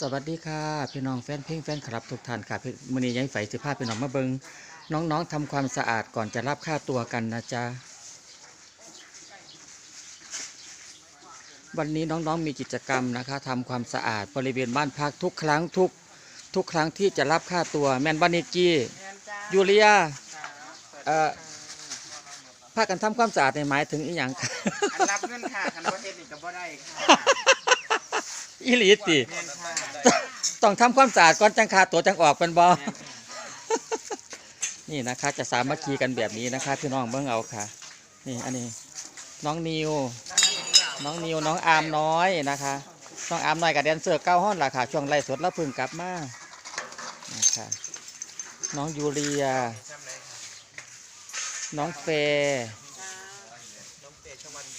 สวัสดีค่ะพี่น้องแฟนเพลงแฟนคลับทุกท่านค่ะพี่มือนี้ยังไฝสิภาพพี่น้องมาเบิงน้องๆทำความสะอาดก่อนจะรับค่าตัวกันนะจ๊ะวันนี้น้องๆมีกิจกรรมนะคะทำความสะอาดบริเวณบ้านพักทุกครั้งทุกทุกครั้งที่จะรับค่าตัวแมนบานิกี้ยูเลียเอ่อพากันทำความสะอาดในหมายถึงอีหยังค่ะอันรับเงินค่ะคันประเทศนี่ก็บ่ได้ค่ะ อีหลีติเงินค่ะต้องทำความสะอาดก่อนจังคาตัวจังออกเป็นบอ นี่นะคะจะสามัคคีกันแบบนี้นะคะพี่น้องเบิ่งเอาค่ะ นี่อันนี้น้องนิว น้องนิวน้องอาร์มน้อยนะคะน้องอาร์มน้อยกับแดนเซอร์เก้าห้อนล่ะค่ะช่วงไล่สดแล้วเพึ่งกลับมานะคะน้องยูเรีย น้องเฟย์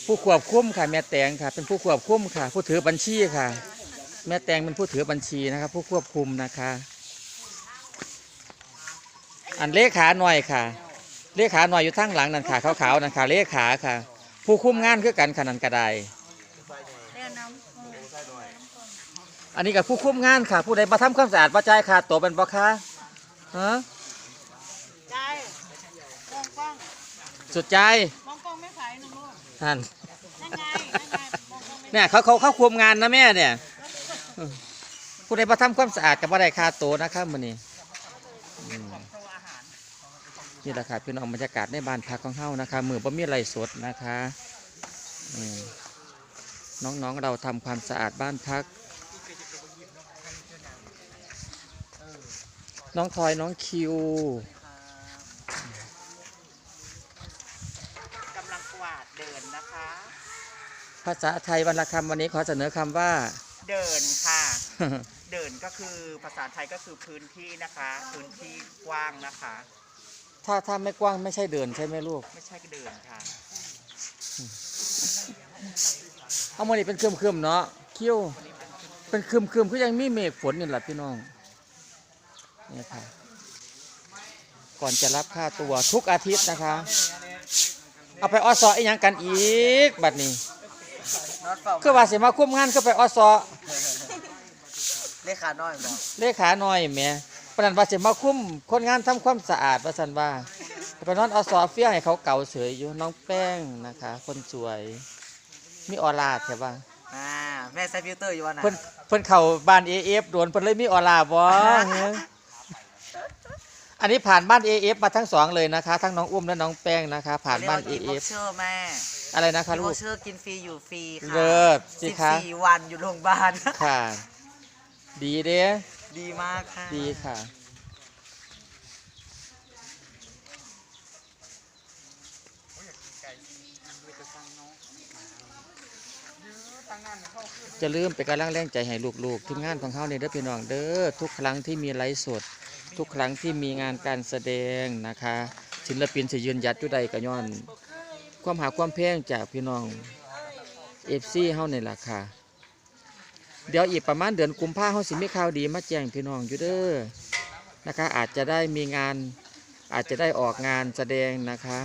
ผู้ควบคุมค่ะ แม่แตงค่ะ เป็นผู้ควบคุมค่ะ ผู้ถือบัญชีค่ะ แม่แตงเป็นผู้ถือบัญชีนะครับ ผู้ควบคุมนะคะ อันเลขาหน่อยค่ะ เลขาหน่อยอยู่ทั้งหลังนั่นค่ะขาวๆนั่นค่ะ เลขาค่ะ ผู้คุมงานคือกันขนาดกระไดเรียนน้ำเอออันนี้กับผู้คุมงานค่ะ ผู้ใดมาทำความสะอาดประจายค่ะตัวเป็นบ่คะฮะใจมองกล้องสุดใจ นั่นเนี่ยเขาเขาเขาคุมงานนะแม่เนี่ยผู้ใดมาทำความสะอาดกับบ่ได้ค่าตัวนะครับมื้อนี้อืมนี่แหละค่ะพี่น้องบรรยากาศในบ้านพักของเฮานะคะมือบ่มีไรสดนะคะน้องๆเราทำความสะอาดบ้านพัก น้องทอยน้องคิว กำลังกวาดเดินนะคะ ภาษาไทยวันละคำวันนี้ขอเสนอคำว่า เดินค่ะ เดินก็คือภาษาไทยก็คือพื้นที่นะคะ พื้นที่กว้างนะคะ ถ้าถ้าไม่กว้างไม่ใช่เดินใช่ไหมลูก ไม่ใช่เดินค่ะเอามานี่เป็นคืมคืมๆเนาะคิ้วเป็นคืมคืมๆคือยังมีเมฆฝนนี่แหละพี่น้องนี่ค่ะ ก่อนจะรับค่าตัวทุกอาทิตย์นะคะ เอาไปออสออีกยังกันอีก บัดนี้ นอตเฝ้าคือว่าสิมาคุ้มงานก็ไปออสอเลขาน้อยบอกเลขาหน่อยแหม่ปนันว่าสิมาคุ้มคนงานทำความสะอาดว่าสันว่าไปนอนออสอเฟี้ยให้เขาเก่าเสยอยู่น้องแป้งนะคะ คนสวย มีออร่าใช่ปะอ่าแม่ใส่ฟิลเตอร์อยู่วันไหนเพิ่นเพิ่นเข้าบ้าน AF โดนเพิ่นเลยมีออร่าบ่เฮ้ยอันนี้ผ่านบ้าน AF มาทั้งสองเลยนะคะ ทั้งน้องอุ้มและน้องแป้งนะคะ ผ่านบ้านเรียกว่ AF เชอร์แม่ อะไรนะคะกินลูโวกเชอร์กินฟรีอยู่ฟรีค่ะเลิศสิสิบคะ สี่วันอยู่โรงพยาบาล ค่ะ ดีเด้ดีมากค่ะดีค่ะ จะลืมไปนกำลังแรงใจให้ลูกๆทีมงานของเขาเนี่ยเด้อพี่น้องเด้อทุกครั้งที่มีไลฟ์สด ทุกครั้งที่มีงานการแสดงนะคะ ศิลปินสิยืนหยัดอยู่ใดก็ย้อน ความหาความแพงจากพี่น้องเอฟซีเฮานี่แหละค่ะเดี๋ยวอีกประมาณเดือนกุมภาเฮาสิมีข่าวดีมาแจ้งพี่น้องอยู่เด้อนะคะอาจจะได้มีงานอาจจะได้ออกงานแสดงนะคะ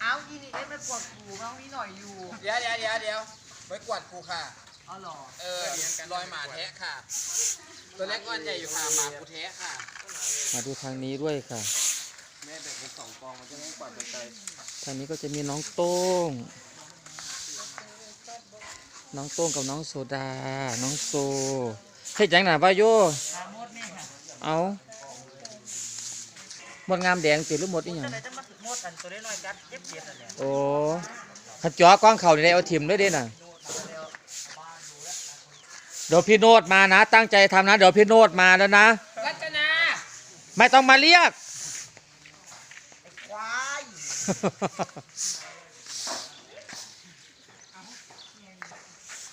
เอาอีนี่ได้ไม่กดหูบ้างนี่หน่อยอยู่เดี๋ยวเดี๋ยวเดี๋ยวเดี๋ยวไว้กวาดกูค่ะเอาหรอ เออรอยหมาแทะค่ะ ตัวเล็กก้อนใหญ่อยู่ค่ะหมากูแทะค่ะ มาดูทางนี้ด้วยค่ะแม่แบ่งเป็นสองกองมันจะไม่กวาดไกลทางนี้ก็จะมีน้องโต้ง น้องโต้งกับน้องโซดา น้องโซเฮ็ดหยังหน่ะวาโยตามดนี่ค่ะเอาหมดงามแดงติดหรือหมดอีหยังจะไหนจะมาถึงมดอันตัวน้อยๆกัดเย็บเย็บอันเนี้ยโอ้ขจอกล้องเขานี่ได้เอาถิ่มเลยเด้น่ะเดี๋ยวพี่โนดมานะ ตั้งใจทำนะ เดี๋ยวพี่โนดมาแล้วนะๆรัตนา ไม่ต้องมาเรียกควาย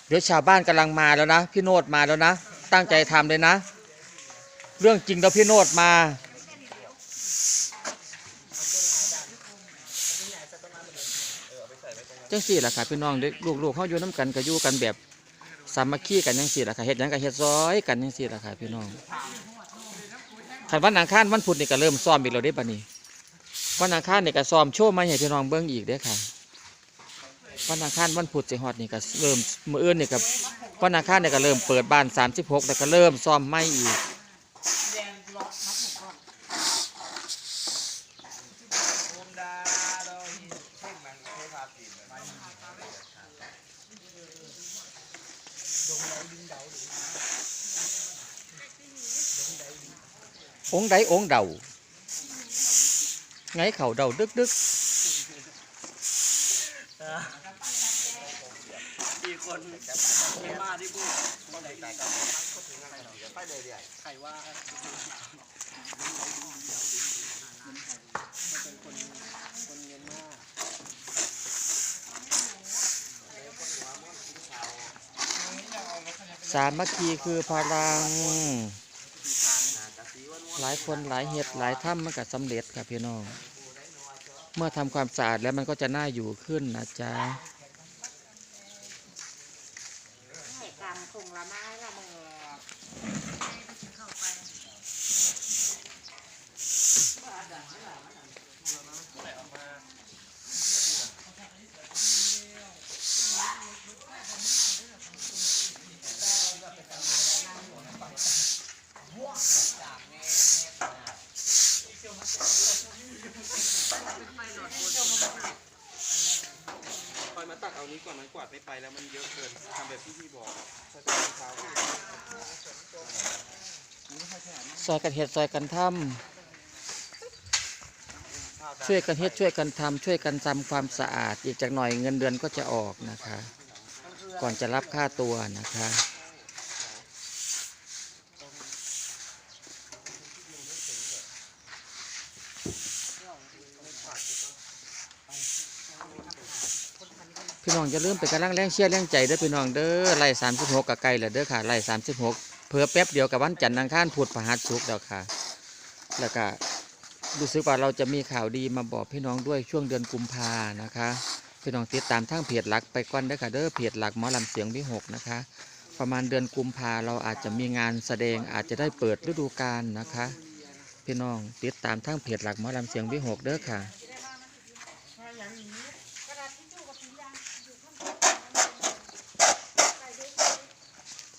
เดี๋ยวชาวบ้านกำลังมาแล้วนะ พี่โนดมาแล้วนะ ตั้งใจทำเลยนะ เรื่องจริงเดี๋ยวพี่โนดมาจังสี่แหละค่ะพี่น้องเด็กลูกๆเขาอยู่น้ำกันก็อยู่กันแบบสามัคคีกันจังสี่แหละค่ะเฮ็ดหยังก็เฮ็ดซอยกันจังสี่แหละค่ะพี่น้อง ขันวันอังคารวันพุธนี่ก็เริ่มซ้อมอีกแล้วเด้บัดนี้วันอังคารนี่ก็ซ้อมโชว์มาให้พี่น้องเบิ่งอีกเด้ค่ะวันอังคารวันพุธสิฮอดนี่ก็เริ่มมื้ออื่นนี่ก็วันอังคารนี่ก็เริ่มเปิดบ้าน 36แล้วก็เริ่มซ้อมใหม่อีกอ องค์ใดองเดาไงเข่าเดาดึกดึกมีคนไม่มาที่พูดใครว่าสามัคคีคือพลัง หลายคนหลายเหตุหลายถ้ำมันก็สำเร็จครับพี่น้อง เมื่อทำความสะอาดแล้วมันก็จะน่าอยู่ขึ้นนะจ๊ะให้กรรมคงละไม้ะมือ คอยมาตักเอานี้ก่อนมันกวาดไม่ไป แล้วมันเยอะเกินทำแบบที่พี่บอกใช้ตอนเช้าซอยกันเฮ็ดซอยกันทำช่วยกันเฮ็ดช่วยกันทำช่วยกันทำความสะอาด อีกจากหน่อยเงินเดือนก็จะออกนะคะ ก่อนจะรับค่าตัวนะคะ พี่น้องอย่าลืมไปกำลังแรงเชียร์แรงใจเด้อพี่น้องเด้อไล่สามสิบหกกับไก่เละเด้อค่ะไล่สามสิบหกเผื่อแป๊บเดียวกับวันจันทร์อังคารพุธพฤหัสศุกร์แล้วค่ะ แล้วก็รู้สึกว่าเราจะมีข่าวดีมาบอกพี่น้องด้วยช่วงเดือนกุมภานะคะพี่น้องติดตามทางเพจหลักไปก่อนเด้อค่ะเด้อเพจหลักหมอลำเสียงวิหกนะคะ ประมาณเดือนกุมภาเราอาจจะมีงานแสดงอาจจะได้เปิดฤดูกาลนะคะ พี่น้องติดตามทางเพจหลักหมอลำเสียงวิหกเด้อค่ะ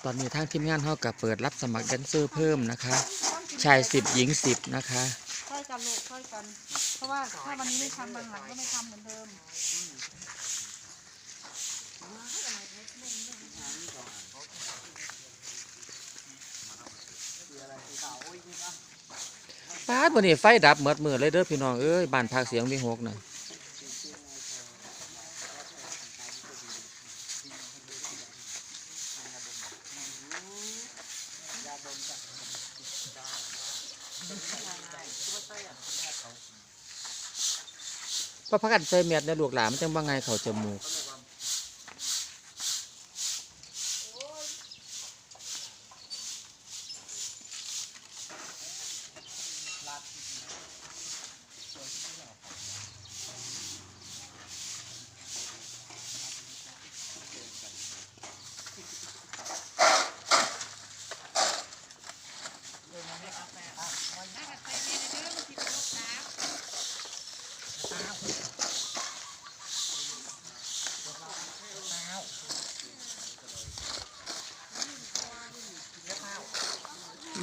ตอนนี้ทางทีมงานเขากับเปิดรับสมัครแดนเซอร์เพิ่มนะคะ ชายสิบหญิงสิบนะคะ ช่วยกันลูกช่วยกัน เพราะว่าถ้าวันนี้ไม่ทำบางหลังก็ไม่ทำเหมือนเดิมป้าดวันนี้ไฟดับเมดมือเลยเด้อพี่น้องเอ้ยบ้านพักเสียงวิหกน่ะ พระพักกันใส่เม็ดในลูกหลานมันจังว่าไงเขาจมูก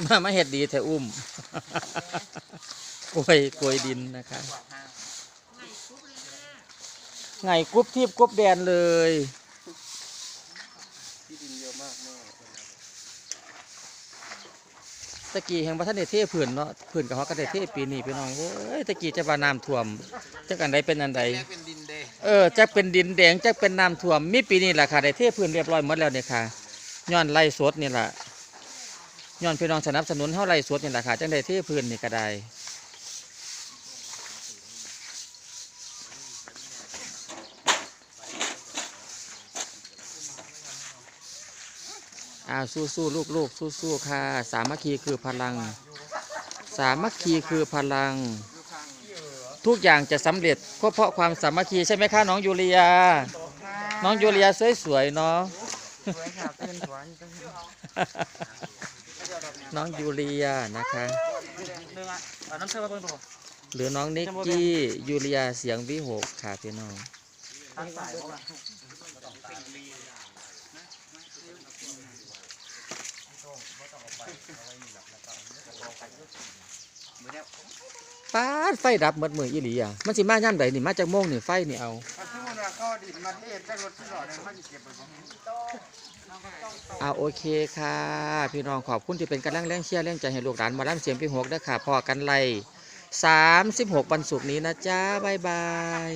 มามาเห็ดดีแต่อุ้มกล้วยกล้วยดินนะคะไงกรุ๊บทีบกรุ๊บแดนเลยที่ดินเยอะมากแม่ตะกี้แห่งประเทศเทผื่นเนาะผื่นกับเขาก็ได้เทปีนี้พี่น้องเอ้ยตะกี้จะว่าน้ำท่วมจักอันใดเป็นอันใดแรกเป็นดินเดย์เออจักเป็นดินแดงจักเป็นน้ำท่วมมีปีนี้แหละค่ะได้เทพื้นเรียบร้อยหมดแล้วเนี่ยค่ะย้อนไล่สดนี่แหละ ย้อนพี่น้องสนับสนุนเท่าไล่สดนี่แหละค่ะจังได้เทพื้นนี่ก็ได้อ้าวสู้สู้ลูกลูกสู้สู้ค่ะ สามัคคีคือพลัง สามัคคีคือพลัง ทุกอย่างจะสำเร็จก็เพราะความสามัคคีใช่ไหมคะน้องยูเลีย น้องยูเลียสวยๆเนาะ น้องยูเลียนะคะ น้ำเชื่อมาเบิ่งดูหรือน้องนิกกี้ยูเลียเสียงวิหกค่ะพี่น้องตัดสายป้าไฟดับหมดมืออีหลีอะมันสิมาย่ำใดนี่มาจากโมงนี่ไฟนี่เอา เอาจะเก็บไปบ้างเอโอเคค่ะ พี่น้องขอบคุณที่เป็นกำลังแรงเชียร์แรงใจให้ลูกหลานมาล้ำเสียงพี่หกเด้อค่ะพอกันไล่36วันศุกร์นี้นะจ๊ะบ๊ายบาย